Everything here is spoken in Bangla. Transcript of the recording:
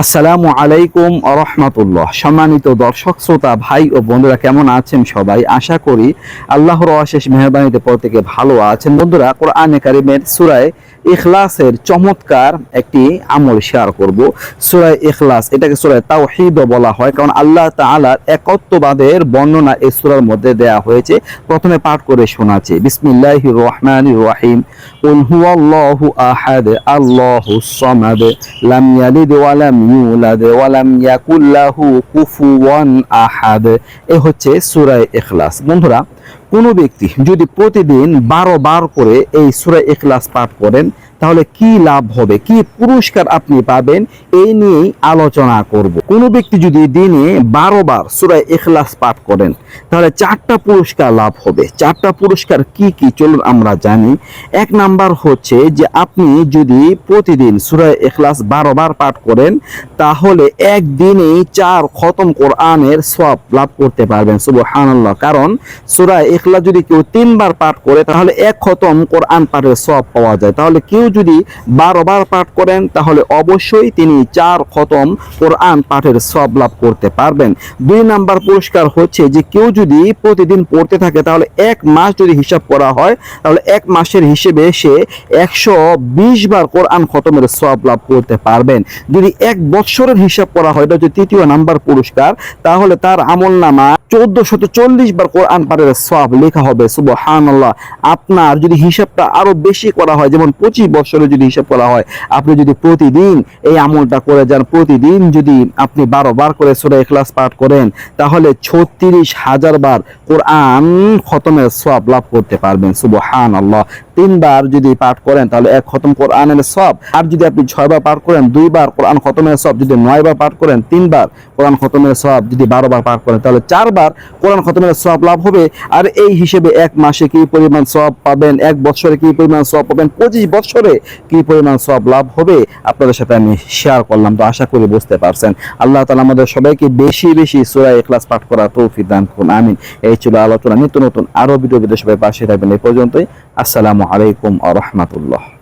আসসালামু আলাইকুম রহমতুল্লাহ। সম্মানিত দর্শক, শ্রোতা, ভাই ও বন্ধুরা, কেমন আছেন সবাই? আশা করি আল্লাহর অশেষ মেহরবানিতে প্রত্যেকে ভালো আছেন। বন্ধুরা, কোরআনে কারিমের সুরায় ইখলাসের চমৎকার একটি আমল শেয়ার করব। সুরায় ইখলাস, এটাকে সুরায় তাওহীদ বলা হয়, কারণ আল্লাহ তাআলার একত্ববাদের বর্ণনা এই সুরার মধ্যে দেয়া হয়েছে। প্রথমে পাঠ করে শোনাচ্ছে। বিসমিল্লাহির রহমানির রহিম। কুল হুয়াল্লাহু আহাদ আল্লাহুস সামাদ, লাম ইয়ালিদ লাম ইউলাদ ওয়ালাম ইয়াকুল্লাহু ইয়াকুল লাহু কুফুওয়ান আহাদ। এ হচ্ছে সুরায় এখলাস বন্ধুরা কোনো ব্যক্তি যদি প্রতিদিন বারো বার করে এই সূরা ইখলাস পাঠ করেন, তাহলে কি লাভ হবে? কি পুরস্কার আপনি পাবেন? এই নিয়েই আলোচনা করব। কোনো ব্যক্তি যদি দিনে বারো বার সূরা ইখলাস পাঠ করেন, তাহলে চারটা পুরস্কার লাভ হবে। চারটা পুরস্কার কি কি? চলুন আমরা জানি। এক নাম্বার হচ্ছে যে আপনি যদি প্রতিদিন সূরা ইখলাস বারো বার পাঠ করেন, তাহলে একদিনেই চার খতম কোরআনের সব লাভ করতে পারবেন। সুবহানাল্লাহ। কারণ সূরা ইখলাস যদি কেউ তিনবার পাঠ করে, তাহলে এক খতম কোরআন পাঠের সব পাওয়া যায়। তাহলে কেউ যদি বারো বার পাঠ করেন, তাহলে অবশ্যই তিনি চার খতম কোরআন পাঠের সব লাভ করতে পারবেন। দুই নাম্বার পুরস্কার হচ্ছে যে, কেউ যদি প্রতিদিন পড়তে থাকে, তাহলে এক মাস যদি হিসাব করা হয়, তাহলে এক মাসের হিসেবে সে একশো বিশ বার কোরআন খতমের সব লাভ করতে পারবেন। যদি এক বৎসরের হিসাব করা হয় তৃতীয় নাম্বার পুরস্কার, তাহলে তার আমল নামা চোদ্দ শত চল্লিশ বার কোরআন পাঠের সব লেখা হবে, সুবহানাল্লাহ। আপনার যদি হিসাবটা আরও বেশি করা হয়, যেমন পঁচিশ বছরে যদি হিসাব করা হয়, আপনি যদি প্রতিদিন এই আমলটা করে যান, প্রতিদিন যদি আপনি বারো বার করে সোরে এখলাস পাঠ করেন, তাহলে ছত্রিশ হাজার বার কোরআন খতমের সব লাভ করতে পারবেন, সুবহানাল্লাহ। তিনবার যদি পাঠ করেন, তাহলে এক খতম কোরআনের সব আর যদি আপনি ছয়বার পাঠ করেন, দুইবার কোরআন খতমের সব যদি নয়বার পাঠ করেন, তিনবার কোরআন খতমের সব যদি বারোবার পাঠ করেন, তাহলে চারবার কোরআন খতমের সব লাভ হবে। আর এই হিসেবে এক মাসে কি পরিমাণ সব পাবেন, এক বছরে কি পরিমাণ সব পাবেন, পঁচিশ বছরে কি পরিমাণ সব লাভ হবে, আপনাদের সাথে আমি শেয়ার করলাম। তো আশা করি বুঝতে পারছেন। আল্লাহ তালা আমাদের সবাইকে বেশি বেশি সুরা এখলাস পাঠ করা তৌফিক দান করুন। আমিন। এই ছিল আলোচনা। নিত্য নতুন আরও ভিডিও ভিডিও সবাই পাশে থাকবেন। এই পর্যন্তই। আসসালামু عليكم ورحمة الله.